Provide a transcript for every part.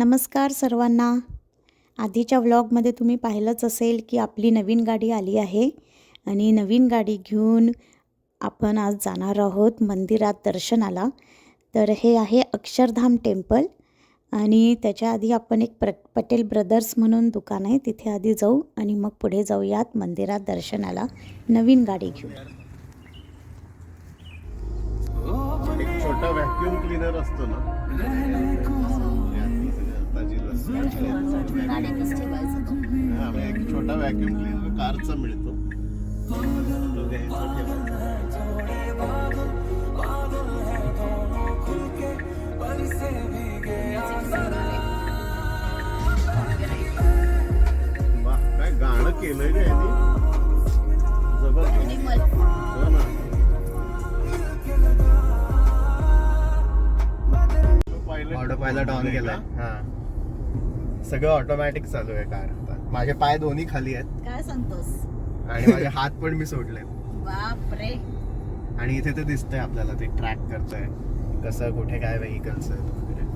नमस्कार सर्वांना. आधीच्या व्लॉगमध्ये तुम्ही पाहिलंच असेल की आपली नवीन गाडी आली आहे आणि नवीन गाडी घेऊन आपण आज जाणार आहोत मंदिरात दर्शनाला. तर हे आहे अक्षरधाम टेम्पल आणि त्याच्या आधी आपण एक प्र पटेल ब्रदर्स म्हणून दुकान आहे तिथे आधी जाऊ आणि मग पुढे जाऊयात मंदिरात दर्शनाला. नवीन गाडी घेऊन. एक छोटा व्हॅक्युम क्लीनर असतो ना? छोटा व्हॅक्युम क्लिनर कारचा मिळतो तो घ्यायचा वा, काय गाणं केलंय. रे यांनी जबरदस्त हो ना पायलट ऑटो पायलट ऑन केला हा. सगळं ऑटोमॅटिक चालू आहे कार आता. माझे पाय दोन्ही खाली आहेत. काय सांगतोस? आणि माझे हात पण मी सोडले बापरे. आणि इथे ते दिसतंय आपल्याला ते ट्रॅक करतंय. कसं कुठे काय व्हेकल्स आहेत वगैरे.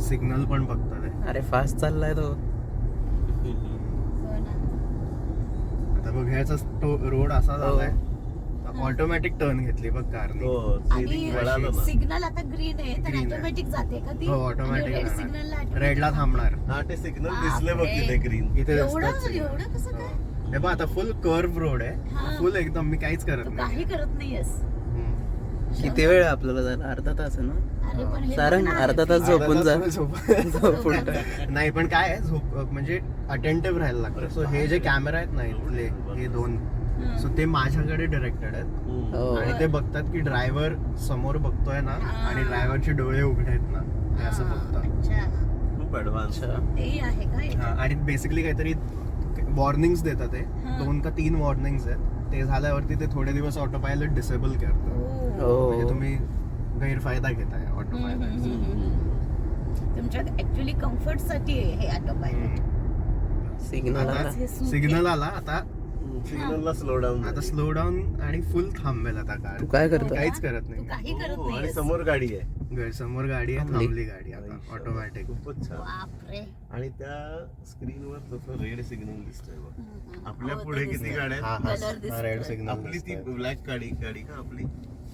सिग्नल पण बघतात आहे. अरे फास्ट चाललाय तो. आता बघ ह्याचा रोड असा हो. झालाय ऑटोमॅटिक टर्न घेतली बघ कारने हो ना. सिग्नल आता ग्रीन आहे तर Green आहे. ऑटोमॅटिक जाते का ती? हो रेड ऑटोमॅटिक सिग्नलला रेडला थांबणार. हा ते सिग्नल दिसले बघ. तिथे ग्रीन इथे एवढं कसं काय? हे बघ आता फुल कर्व रोड आहे. हा. फुल एकदम मी काहीच करत तू नाही काही करत नाहीयेस. हम्म. किती वेळ आहे आपल्याला जायला? अर्धा तास आहे ना? अरे पण हे सारंग बघ ना, अर्धा तास झोपून जा. झोपून- नाही पण काय आहे झोप म्हणजे अटेंटिव्ह राहायला लागतं. सो हे जे कॅमेरा आहेत ना इथले हे दोन. हं. सो ते माझ्याकडे डिरेक्टेड आहेत. हो. आणि ते बघतात की ड्रायव्हर समोर बघतोय ना हा. आणि ड्रायव्हरचे डोळे उघडे आहेत ना हे असं हा, बघतात. अच्छा. खूप ऍडव्हान्स अच्छा. तेही आहे का हे? हा, आणि बेसिकली काहीतरी वॉर्निंग्स देतात ते. हा. दोन का तीन वॉर्निंग्स आहेत. ते झाल्यावरती ते थोडे दिवस ऑटो पायलट डिसेबल करतात. ओ. हो. म्हणजे तुम्ही गैरफायदा घेताय ऑटो हम्म, हम्म, पायलट हम्म, हम्म. तुमच्या ऍक्च्युली कम्फर्टसाठी आहे हे ऑटो पायलट सिग्नल आता आला. हे सिग्नल आला. आता सिग्नलला स्लो डाऊन आता स्लो डाऊन आणि फुल थांबेल आता कार तू काय करतो काहीच करत तू नाही काही करत हो, आणि नाही समोर गाडी आहे. घर- समोर गाडी आहे थांबली. गाडी आता ऑटोमॅटिक खूपच छान. बापरे. आणि त्या स्क्रीनवर तसं रेड सिग्नल दिसतोय बघ. आपल्या हो, पुढे ते किती. गाड्या हा आहेत हा. रेड सिग्नल आपली ती ब्लॅक गाडी गाडी का आपली?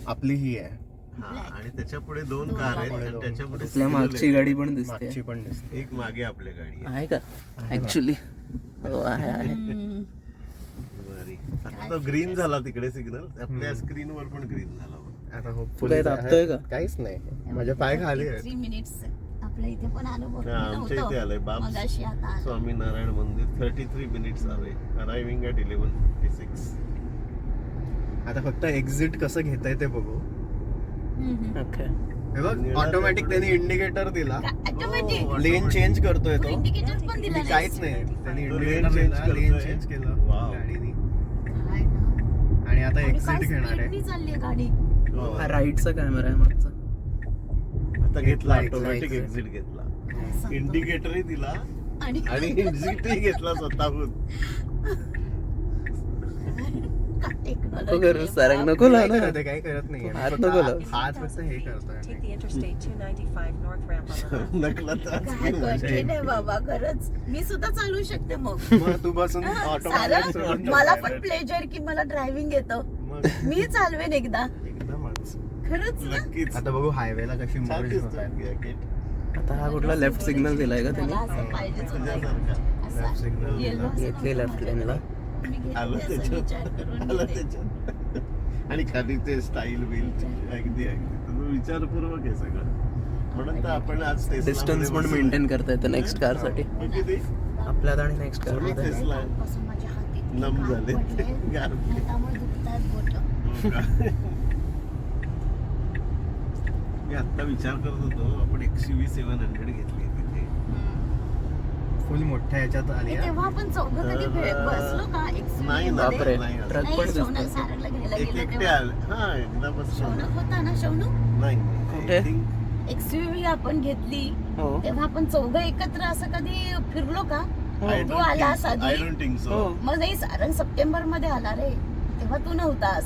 आपली ही आहे. हा. आणि त्याच्या पुढे दोन कार आहेत. आणि त्याच्या पुढे आपल्या मागची आहे. गाडी पण दिसते. मागची पण दिसते. एक मागे आपल्या गाडी आहे. आहे का? ऍक्च्युली हो आहे आहे. हम्म. आता तो ग्रीन झाला तिकडे सिग्नल आपल्या स्क्रीनवर पण ग्रीन झाला. आता हो दाबतोय का? काहीच नाही माझे पाय खाली आहेत Three minutes. आपल्या इथे पण आलो बघ. हा, आमच्या. इथे आलंय बाप मगाशी आता आलं. स्वामीनारायण मंदिर thirty three minutes away arriving at eleven fifty six आता फक्त एक्झिट कसं घेताय ते बघू हम्म. ओके हे बघ ऑटोमॅटिक त्यांनी इंडिकेटर दिला का- automatic? लेन चेंज करतोय तू तो indicator पण दिला मी काहीच नाही त्यांनी तो इंडिकेटर lane change दिला लेन करतोय. चेंज केलं Wow. गाडीने. आणि आता एक्झिट घेणार आहे चालली गाडी हो. हा राईटचा कॅमेरा आहे मागचा आता घेतला. ऑटोमॅटिक एक्झिट घेतला? इंडिकेटरही दिला आणि एक्झिटही घेतला स्वतःहून नको करू, सारंग ना करत आहे, काही करत नाही हात नको. हात फक्त हे करतोय Take the Interstate 295 North ramp on the left. नकला तर काय कठीण आहे बाबा खरंच. मी सुद्धा चालू शकते मग. मग तू बसून मला पण प्लेजर की मला ड्रायव्हिंग येतं. मी चालवेन एकदा. खरंच आता बघू हायवेला कशी. आता हा कुठला लेफ्ट सिग्नल दिलाय का मला त्यांनी? Yellow असं घेतली लेफ्ट. लेनला आलं त्याच्यात. आलं आणि खाली ते स्टाईल बिल अगदी अगदी. विचारपूर्वक आहे सगळं. म्हणून तर आपण आज डिस्टन्स पण. मेंटेन करता येतं नेक्स्ट कारसाठी. मग किती आपल्यात आणि नेक्स्ट कार इतके नम झाले. हो? मी आता विचार करत होतो आपण एक्सयूव्ही सेव्हन हंड्रेड घेतली तिथे. फुल मोठ्या ह्याच्यात आली आहे. तेव्हा आपण चौघं कधी तर, भे- बसलो का मध्ये? नाही, ट्रक नाही, शौनक दिसतो सारंगला घ्यायला एक गेलो एकटे तेव्हा. आले हा एकदा शौनक होता ना शौनू नाही कुठे? I think एक्सयूव्ही आपण घेतली हो तेव्हा आपण चौघं एकत्र असं कधी फिरलो का हो. I तू आलास think- I आधी don't think so. हो मग नाही सारंग सप्टेंबरमध्ये आला रे तेव्हा तू नव्हतास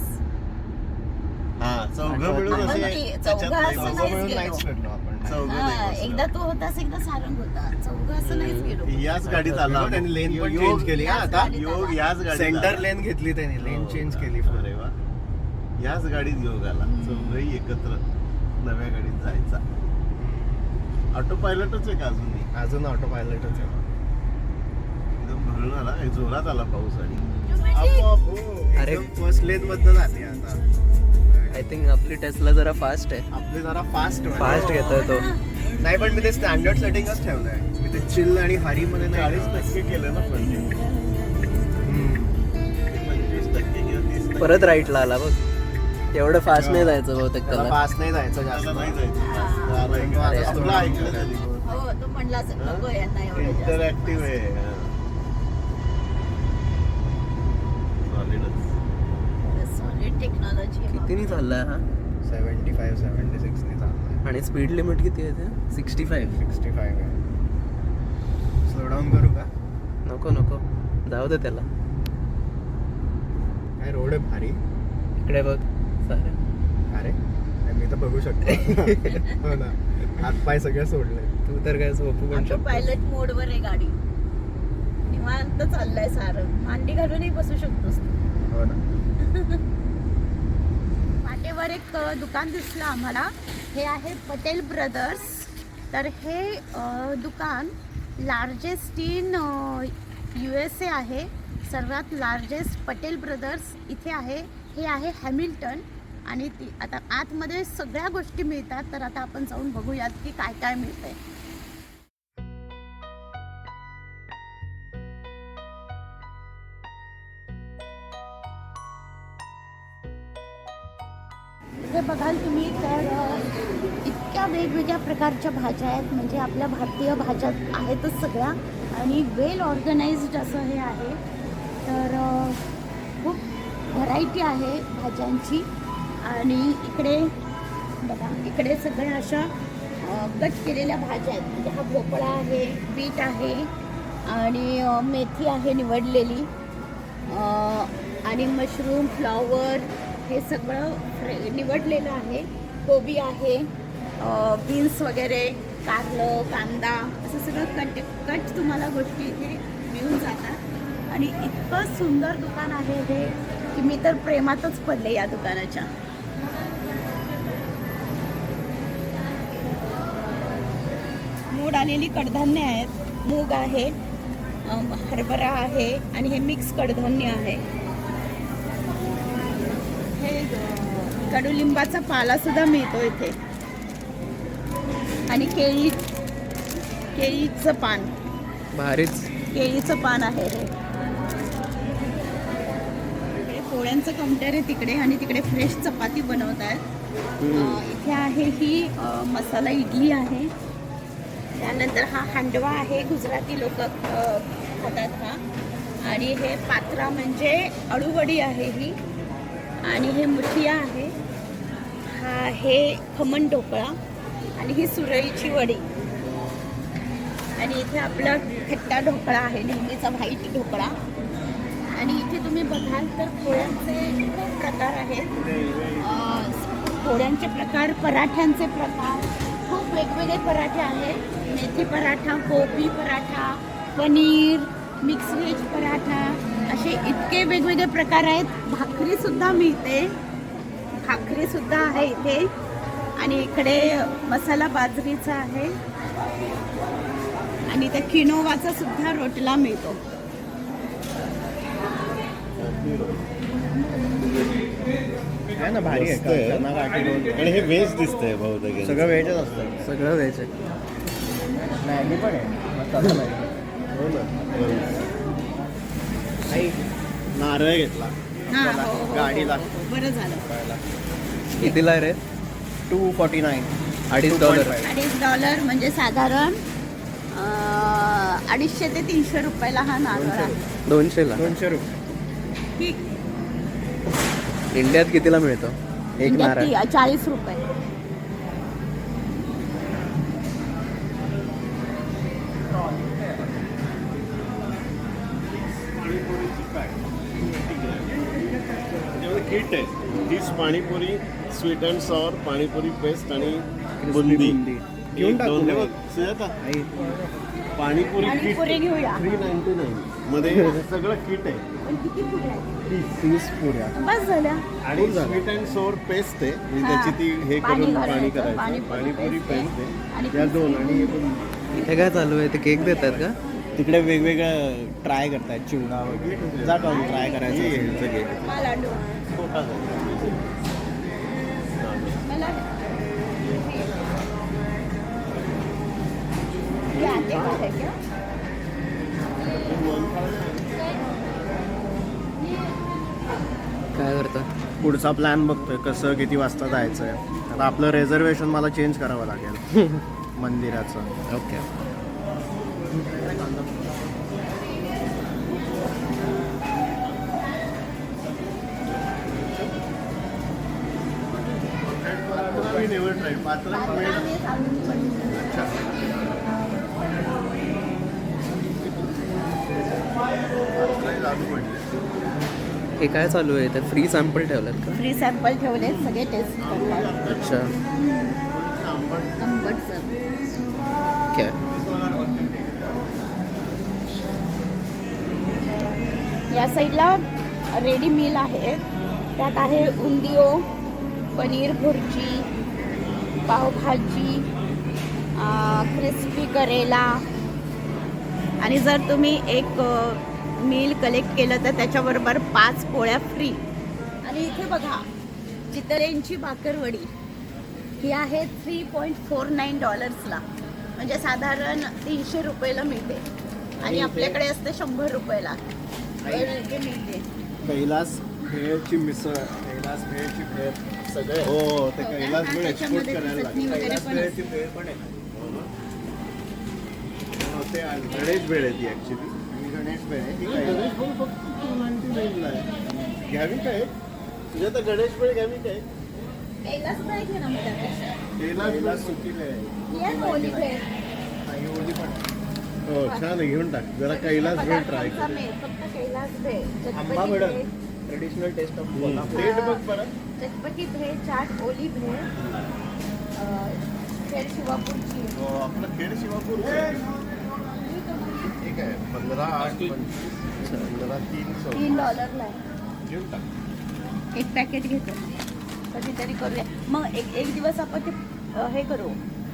हा चौघं मिळून आपण असे ती- त्याच्यात चौघं नाही असं बसलो. नाहीच मिळून गेलो. नाहीच फिरलो आपण चौघं हा, नाही बसलो. एकदा तो होतास एकदा सारंग होता. चौघ असं नाहीच गेलो. याच गाडीत आला हो, त्यांनी लेन पण चेंज केली हा आता योग याच गाडीत सेंटर आला. लेन घेतली त्यांनी लेन हो. चेंज केली अरे वा. याच गाडीत योग आला. चौघही एकत्र नव्या गाडीत जायचा. ऑटो पायलटच आहे का अजूनही अजून ऑटो पायलटच आहे. एकदम भरून आला. हे जोरात आला पाऊस आणि अरे. फर्स्ट लेन मधनं जाते आता. थिंक आपली टेस्ला जरा फास्ट आहे. आपले जरा फास्ट फास्ट घेतोय तो. नाही पण मी ते स्टँडर्ड सेटिंगच ठेवलंय. मी ते चिल आणि हरी मध्ये चाळीस ठेवलं. टक्के केलं ना पण. पंचवीस टक्के किंवा तीस टक्के. परत राईटला आला बघ. एवढं फास्ट नाही जायचं बहुतेक त्याला त्याला. फास्ट नाही जायचं जास्त. नाही जायचं आपलं ऐकलं हो तो म्हणला असेल, नको यांना एवढं जास्त. इंटरॅक्टिव्ह आहे. कितीनी चाललाय हा? सेव्हन्टी फाईव्ह सेव्हन्टी सिक्स ने चाललाय. आणि स्पीड लिमिट किती आहे ते? Sixty five. सिक्स्टी फाईव्ह आहे. स्लो डाऊन करू का? नको नको. जाऊ दे त्याला. काय रोड आहे भारी? इकडे बघ. सारे. अरे मी तर बघू शकतो. हो ना. हात पाय सगळे सोडले. तू तर काय झोपू पण शकतो पायलट मोड वर आहे गाडी. निवांत चाललाय सारं. मांडी घालूनही बसू शकतोस. हो ना. वाटेवर एक दुकान दिसलं आम्हाला. हे आहे पटेल ब्रदर्स. तर हे दुकान largest in U S A आहे. सर्वात लार्जेस्ट पटेल ब्रदर्स इथे आहे. हे आहे हॅमिल्टन. आणि ती आता आतमध्ये सगळ्या गोष्टी मिळतात. तर आता आपण जाऊन बघूयात की काय काय मिळतं आहे हे बघाल तुम्ही तर इतक्या वेगवेगळ्या प्रकारच्या भाज्या आहेत. म्हणजे आपल्या भारतीय भाज्या आहेतच सगळ्या. आणि वेल ऑर्गनाइज्ड असं हे आहे. तर खूप व्हरायटी आहे भाज्यांची. आणि इकडे बघा इकडे सगळ्या अशा कट केलेल्या भाज्या आहेत. म्हणजे हा भोपळा आहे बीट आहे आणि मेथी आहे निवडलेली. आणि मशरूम फ्लॉवर हे सगळं फ्रे निवडलेलं आहे. कोबी आहे बीन्स वगैरे कारलं कांदा असं सगळं कट कट तुम्हाला गोष्टी इथे मिळून जातात. आणि इतकं सुंदर दुकान आहे हे की मी तर प्रेमातच पडले या दुकानाच्या. मोड आलेली कडधान्य आहेत. मूग आहे हरभरा आहे आणि हे मिक्स कडधान्य आहे. कडुलिंबाचा पाला सुद्धा मिळतो इथे. आणि केळी केळीचं पान. भारीच. केळीचं पान आहे हे. पोळ्यांचं काउंटर आहे तिकडे आणि तिकडे फ्रेश चपाती बनवत आहेत इथे आहे ही मसाला इडली आहे. त्यानंतर हा हांडवा आहे गुजराती लोक खातात हा. आणि हे पात्रा म्हणजे अळूवडी आहे ही. आणि हे मुठिया आहे. हा हे खमण ढोकळा आणि ही सुरईची वडी. आणि इथे आपला खट्टा ढोकळा आहे नेहमीचा व्हाईट ढोकळा. आणि इथे तुम्ही बघाल तर पोळ्यांचे खूप प्रकार आहेत. पोळ्यांचे प्रकार पराठ्यांचे प्रकार. खूप वेगवेगळे पराठे आहेत. मेथी पराठा कोबी पराठा पनीर मिक्स व्हेज पराठा असे इतके वेगवेगळे प्रकार आहेत. भाकरीसुद्धा मिळते. भाकरीसुद्धा आहे इथे. आणि इकडे मसाला बाजरीचा आहे. आणि त्या किनोवाचा सुद्धा रोटला मिळतो. ना भारी. आणि हे व्हेज दिसतंय बहुतेक सगळं व्हेजच असतं. सगळं व्हेज आहे. मॅगी पण आहे. हो ना. नारळ घेतला. हा, आपल्याला हो, हो, हो. गाडीला बरं झालं. कितीला रे? टू फॉर्टी नाईन अडीच डॉलर अडीच डॉलर म्हणजे साधारण अं, अडीचशे ते तीनशे रुपयाला हा नारळ आहे. दोनशेला? दोनशे रुपये. ठीक. इंडियात कितीला मिळतो? एक नारळ. चाळीस रुपये. किट आहे. Fish panipuri sweet and sour panipuri paste आणि बुंदी. घेऊन दोन हे बघ. सुजाता, पाणीपुरी किट पुरी घेऊया. थ्री नाईन्टी नाईन मध्ये सगळं किट आहे. पण किती पुऱ्या आहेत? तीस पुऱ्या. बस झाल्या आणि स्वीट अँड सोर पेस्ट आहे. म्हणजे त्याची ती हे पाणी करून घालायचं, पाणी करायचं. पाणीपुरी पाणीपुरी paste आहे. पेस्ट आणि आहे त्या दोन आणि हे पण इथे काय चालू आहे? ते केक देतात का? तिकडे वेगवेगळं ट्राय करतायत चिवडा वगैरे. जा ट्राय करायचं हे. मला लाडू. काय करता? पुढचा प्लॅन बघतोय कसं किती वाजता जायचं आहे आता आपलं रिझर्वेशन मला चेंज करावं लागेल. मंदिराचं. ओके अच्छा. हे काय चालू आहे? तर फ्री सॅम्पल ठेवलेत का? फ्री सॅम्पल ठेवले सगळे टेस्ट करतात. अच्छा. आंबट सर काय या साईडला रेडी मील आहे. त्यात आहे उंदिओ पनीर भुर्जी पावभाजी क्रिस्पी करेला. आणि जर तुम्ही एक मील कलेक्ट केलं तर त्याच्याबरोबर पाच पोळ्या फ्री आणि इथे बघा चितळेंची भाकरवडी. ही आहे थ्री पॉईंट फोर नाईन डॉलर्सला म्हणजे साधारण तीनशे रुपयाला मिळते. आणि आपल्याकडे असते शंभर रुपयाला. मिळते. कैलास भेळची मिसळ कैलास भेळची भेळ. सगळे. हो ते कैलास एक्सपोर्ट करायला लागेल. भेळ पण आहे. हो, ते गणेश वेळ आहे ती ऍक्च्युली गणेश भेळ आहे. ती गणेश कैलास वेळ फक्त टू नाईन्टी नाईनला आहे. घ्यावी काय? तुझ्या तर गणेश घ्यावी काय? कैलास आहे. ही ओली पण हो छान आहे घेऊन टाक. जरा कैलास वेळ ट्राय कर. आंबा भेळ. ट्रेडिशनल टेस्ट ऑफ बघ बरं. चटपटी भेळ चाट ओली भेळ अं, भेळ शिवापूरची. हो, आपलं खेड शिवापूर ठीक आहे पंधरा आठ पंचवीस पंधरा तीन सौ तीन डॉलरला आहे घेऊन टाक. एक पॅकेट घेतो. कधीतरी करूया. मग एक एक दिवस आपण ते हे करू.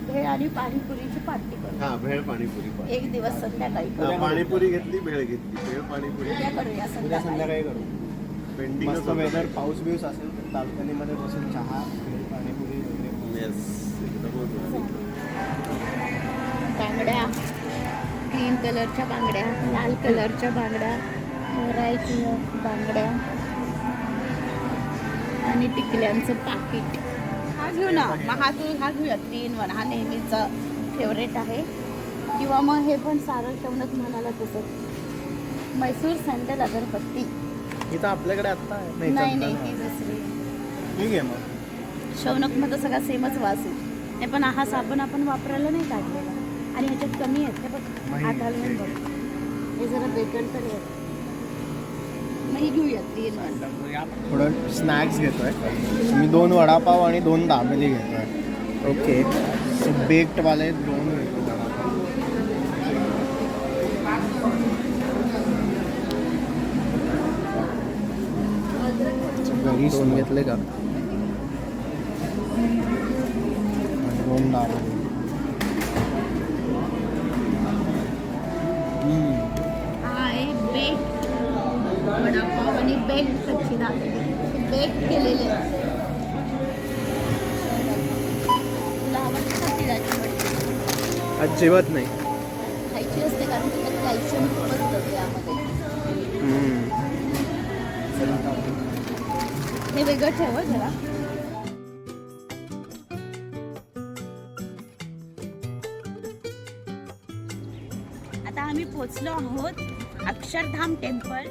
भेळ आणि पाणीपुरीची पार्टी करू. हा भेळ पाणीपुरी पण एक दिवस संध्याकाळी हा, करू पाणीपुरी घेतली भेळ घेतली. भेळ पाणीपुरी उद्या करूया उद्या संध्याकाळी संध्याकाळी. करू. मस्त वेदर पाऊस बिऊस असेल तर बाल्कनीमध्ये बसून चहा पाणीपुरी वगैरे येस बांगड्या ग्रीन कलरच्या बांगड्या लाल कलरच्या बांगड्या भरायची बांगड्या आणि टिकल्यांचं पाकिट. हा घेऊ ना मग हा तू हा घेऊया थ्री इन वन हा नेहमीचा फेवरेट आहे. किंवा मग हे पण सारं ठेवणंच म्हणाला तसं. मैसूर सँडल अगरबत्ती. इथं आपल्याकडे आता आहे. नाही नाही चंदन ही आहे. दुसरी ठीक आहे मग. शौनकमध्ये सगळा सेमच वास आहे. नाही पण हा साबण आपण वापरायला नाही काढलेला. आणि ह्याच्यात कमी आहेत. हे बघ नाही, हात घालून बघ. हे जरा बेटर तर आहे. मग ही घेऊया तीन वन थोडं स्नॅक्स घेतोय. मी दोन वडापाव आणि दोन दाबेली घेतोय. ओके. बेक्ड वाले दोन घेतो वडापाव Very दोन. घेतले का दोन. हा वडापाव आणि कच्ची केलेले अजिबात नाही. खायची असते कारण त्याच्यात कॅल्शियम खूप असतं त्यामध्ये हम्म. हे वेगळं ठेव जरा. आता आम्ही पोचलो आहोत अक्षरधाम टेम्पल.